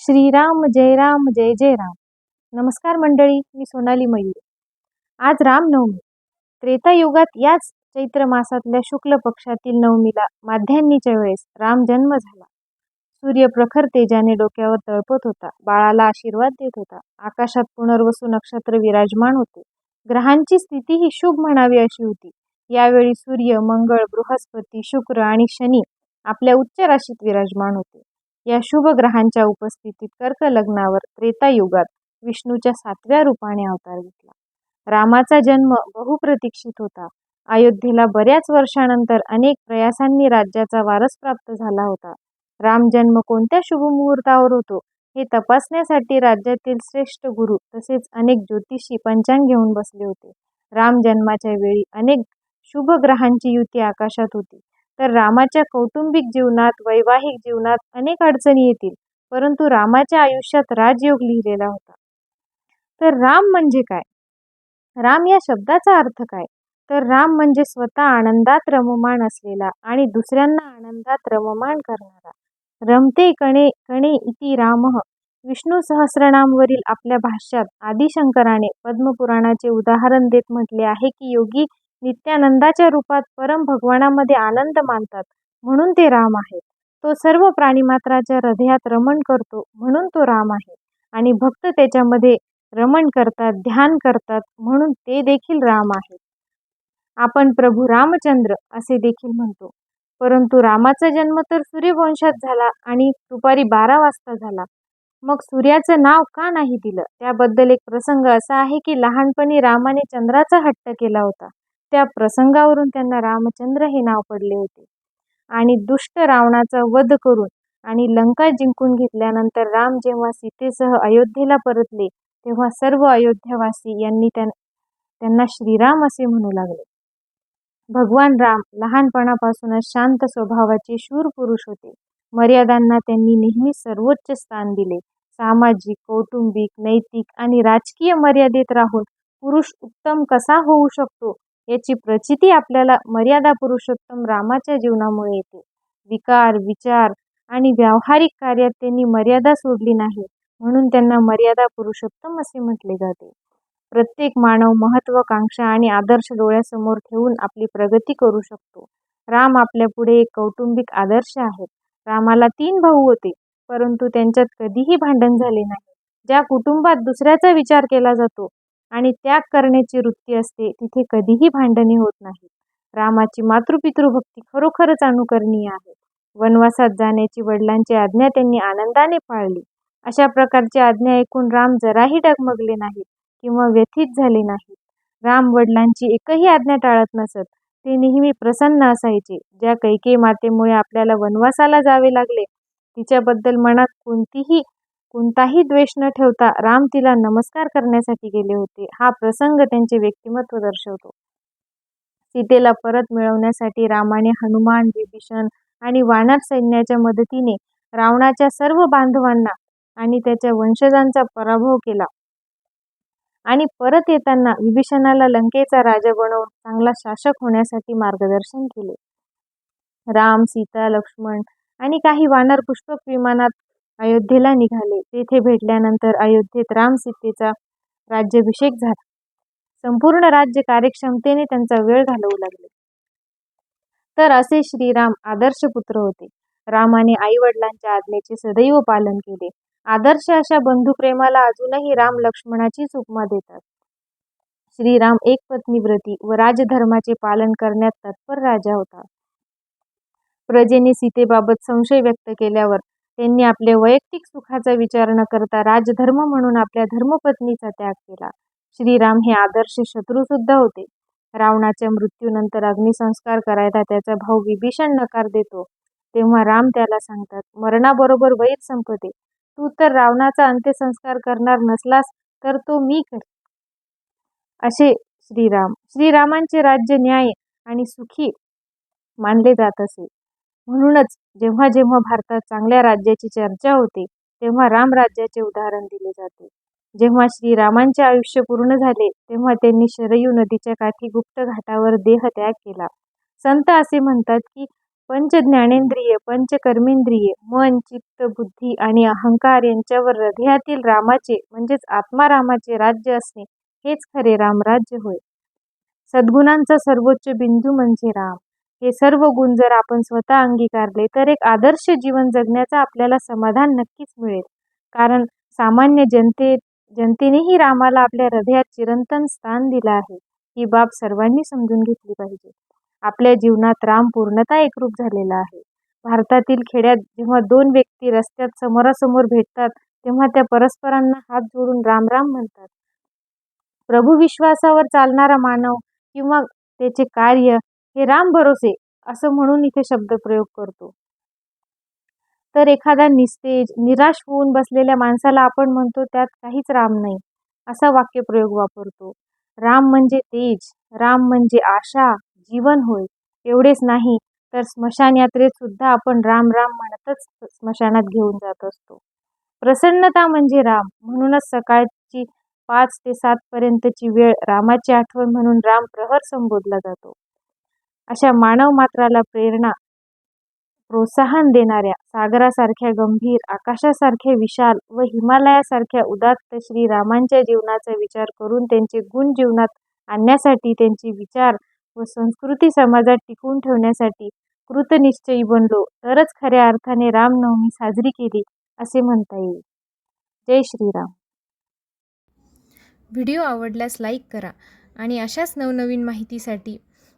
श्रीराम जय राम जय जय राम. नमस्कार मंडळी मी सोनाली मयूर. आज रामनवमी. त्रेतायुगात याच चैत्र मासातल्या शुक्ल पक्षातील नवमीला माध्यान्नीच्या वेळेस राम जन्म झाला. सूर्य प्रखर तेजाने डोक्यावर तळपत होता. बाळाला आशीर्वाद देत होता. आकाशात पुनर्वसू नक्षत्र विराजमान होते. ग्रहांची स्थिती ही शुभ म्हणावी अशी होती. यावेळी सूर्य मंगळ बृहस्पती शुक्र आणि शनी आपल्या उच्च राशीत विराजमान होते. या शुभ ग्रहांच्या उपस्थितीत कर्क लग्नावर त्रेतायुगात विष्णूच्या सातव्या रूपाने अवतार घेतला. रामाचा जन्म बहुप्रतीक्षित होता. अयोध्येला बऱ्याच वर्षानंतर अनेक प्रयासांनी राज्याचा वारस प्राप्त झाला होता. राम जन्म कोणत्या शुभ मुहूर्तावर होतो हे तपासण्यासाठी राज्यातील श्रेष्ठ गुरु तसेच अनेक ज्योतिषी पंचांग घेऊन बसले होते. राम जन्माच्या वेळी अनेक शुभ ग्रहांची युती आकाशात होती. तर रामाच्या कौटुंबिक जीवनात वैवाहिक जीवनात अनेक अडचणी येतील परंतु रामाच्या आयुष्यात राजयोग लिहिलेला होता. तर राम म्हणजे काय? राम या शब्दाचा अर्थ काय? तर राम म्हणजे स्वतः आनंदात रममाण असलेला आणि दुसऱ्यांना आनंदात रममाण करणारा. रमते कणे कणे इति राम. विष्णू सहस्रनामवरील आपल्या भाष्यात आदिशंकराने पद्मपुराणाचे उदाहरण देत म्हटले आहे की योगी नित्यानंदाच्या रूपात परम भगवानामध्ये आनंद मानतात म्हणून ते राम आहेत. तो सर्व प्राणीमात्राच्या हृदयात रमण करतो म्हणून तो राम आहे. आणि भक्त त्याच्यामध्ये रमण करतात ध्यान करतात म्हणून ते देखील राम आहेत आपण प्रभू रामचंद्र असे देखील म्हणतो. परंतु रामाचा जन्म तर सूर्यवंशात झाला आणि दुपारी बारा वाजता झाला. मग सूर्याचं नाव का नाही दिलं? त्याबद्दल एक प्रसंग असा आहे की लहानपणी रामाने चंद्राचा हट्ट केला होता. त्या प्रसंगावरून त्यांना रामचंद्र हे नाव पडले होते. आणि दुष्ट रावणाचा वध करून आणि लंका जिंकून घेतल्यानंतर राम जेव्हा सीतेसह अयोध्येला परतले तेव्हा सर्व अयोध्यावासी यांनी त्यांना श्रीराम असे म्हणू लागले. भगवान राम लहानपणापासूनच शांत स्वभावाचे शूर पुरुष होते. मर्यादांना त्यांनी नेहमी सर्वोच्च स्थान दिले. सामाजिक कौटुंबिक नैतिक आणि राजकीय मर्यादेत राहून पुरुष उत्तम कसा होऊ शकतो? याची प्रचिती आपल्याला मर्यादा पुरुषोत्तम रामाच्या जीवनामुळे येते. विकार विचार आणि व्यावहारिक कार्यात त्यांनी मर्यादा सोडली नाही म्हणून त्यांना मर्यादा पुरुषोत्तम असे म्हटले जाते. प्रत्येक मानव महत्वाकांक्षा आणि आदर्श डोळ्यासमोर ठेवून आपली प्रगती करू शकतो. राम आपल्या पुढे एक कौटुंबिक आदर्श आहेत रामाला तीन भाऊ होते परंतु त्यांच्यात कधीही भांडण झाले नाही. ज्या कुटुंबात दुसऱ्याचा विचार केला जातो आणि त्याग करण्याची वृत्ती असते तिथे कधीही भांडणे होत नाहीत रामाची मातृपितृभक्ती खरोखरच अनुकरणीय आहे. वनवासात जाण्याची वडिलांची आज्ञा त्यांनी आनंदाने पाळली. अशा प्रकारची आज्ञा ऐकून राम जराही डगमगले नाहीत किंवा व्यथित झाले नाहीत. राम वडिलांची एकही आज्ञा टाळत नसत. ते नेहमी प्रसन्न असायचे. ज्या कैके मातेमुळे आपल्याला वनवासाला जावे लागले तिच्याबद्दल मनात कोणतीही कोणताही द्वेष न ठेवता राम तिला नमस्कार करण्यासाठी गेले होते. हा प्रसंग त्यांचे व्यक्तिमत्व दर्शवतो. सीतेला परत मिळवण्यासाठी रामाने हनुमान विभीषण आणि वानर सैन्याच्या मदतीने रावणाच्या सर्व बांधवांना आणि त्याच्या वंशजांचा पराभव केला. आणि परत येताना विभीषणाला लंकेचा राजा बनवून चांगला शासक होण्यासाठी मार्गदर्शन केले. राम सीता लक्ष्मण आणि काही वानर पुष्पक विमानात अयोध्येला निघाले. तेथे भेटल्यानंतर अयोध्येत राम सीतेचा राज्याभिषेक झाला. संपूर्ण राज्य कार्यक्षमतेने त्यांचा वेळ घालवू लागले. तर असे श्रीराम आदर्श पुत्र होते. रामाने आई वडिलांच्या आज्ञेचे सदैव पालन केले. आदर्श अशा बंधुप्रेमाला अजूनही राम लक्ष्मणाचीच उपमा देतात. श्रीराम एक पत्नीव्रती व राजधर्माचे पालन करण्यात तत्पर राजा होता. प्रजेने सीतेबाबत संशय व्यक्त केल्यावर त्यांनी आपले वैयक्तिक सुखाचा विचार न करता राजधर्म म्हणून आपल्या धर्मपत्नीचा त्याग केला. श्रीराम हे आदर्श शत्रूसुद्धा होते. रावणाच्या मृत्यूनंतर अग्निसंस्कार करायला त्याचा भाऊ विभीषण नकार देतो. तेव्हा राम त्याला सांगतात मरणाबरोबर वैर संपते. तू तर रावणाचा अंत्यसंस्कार करणार नसलास तर तो मी कर. असे श्रीराम श्रीरामांचे राज्य न्याय आणि सुखी मानले जात असे. म्हणूनच जेव्हा जेव्हा भारतात चांगल्या राज्याची चर्चा होते तेव्हा रामराज्याचे उदाहरण दिले जाते. जेव्हा श्रीरामांचे आयुष्य पूर्ण झाले तेव्हा त्यांनी शरयू नदीच्या काठी गुप्त घाटावर देह त्याग केला. संत असे म्हणतात की पंच ज्ञानेंद्रिय पंच कर्मेंद्रिय मन चित्त बुद्धी आणि अहंकार यांच्यावर हृदयातील रामाचे म्हणजेच आत्मारामाचे राज्य असणे हेच खरे रामराज्य होय. सद्गुणांचा सर्वोच्च बिंदू म्हणजे राम. हे सर्व गुण जर आपण स्वतः अंगीकारले तर एक आदर्श जीवन जगण्याचा आपल्याला समाधान नक्कीच मिळेल. कारण सामान्य जनते जनतेनेही रामाला आपल्या हृदयात चिरंतन स्थान दिलं आहे. ही बाब सर्वांनी समजून घेतली पाहिजे. आपल्या जीवनात राम पूर्णता एकरूप झालेला आहे. भारतातील खेड्यात जेव्हा दोन व्यक्ती रस्त्यात समोरासमोर भेटतात तेव्हा त्या परस्परांना हात जोडून राम राम म्हणतात. प्रभू विश्वासावर चालणारा मानव किंवा त्याचे कार्य हे राम भरोसे असं म्हणून इथे शब्दप्रयोग करतो. तर एखादा निस्तेज निराश होऊन बसलेल्या माणसाला आपण म्हणतो त्यात काहीच राम नाही असा वाक्यप्रयोग वापरतो. राम म्हणजे तेज राम म्हणजे आशा जीवन होय एवढेच नाही तर स्मशान यात्रेत सुद्धा आपण राम राम म्हणतच स्मशानात घेऊन जात असतो. प्रसन्नता म्हणजे राम म्हणूनच सकाळची पाच ते सात पर्यंतची वेळ रामाची आठवण म्हणून राम प्रहर संबोधला जातो. अशा मानव मात्राला प्रेरणा प्रोत्साहन देणाऱ्या सागरासारख्या गंभीर आकाशासारख्या विशाल व हिमालयासारख्या उदात्त श्री रामांच्या जीवनाचा विचार करून त्यांचे गुण जीवनात आणण्यासाठी त्यांचे विचार व संस्कृती समाजात टिकवून ठेवण्यासाठी कृतनिश्चयी बनलो. तरच खऱ्या अर्थाने रामनवमी साजरी केली असे म्हणता येईल. जय श्रीराम. व्हिडिओ आवडल्यास लाईक करा आणि अशाच नवनवीन माहितीसाठी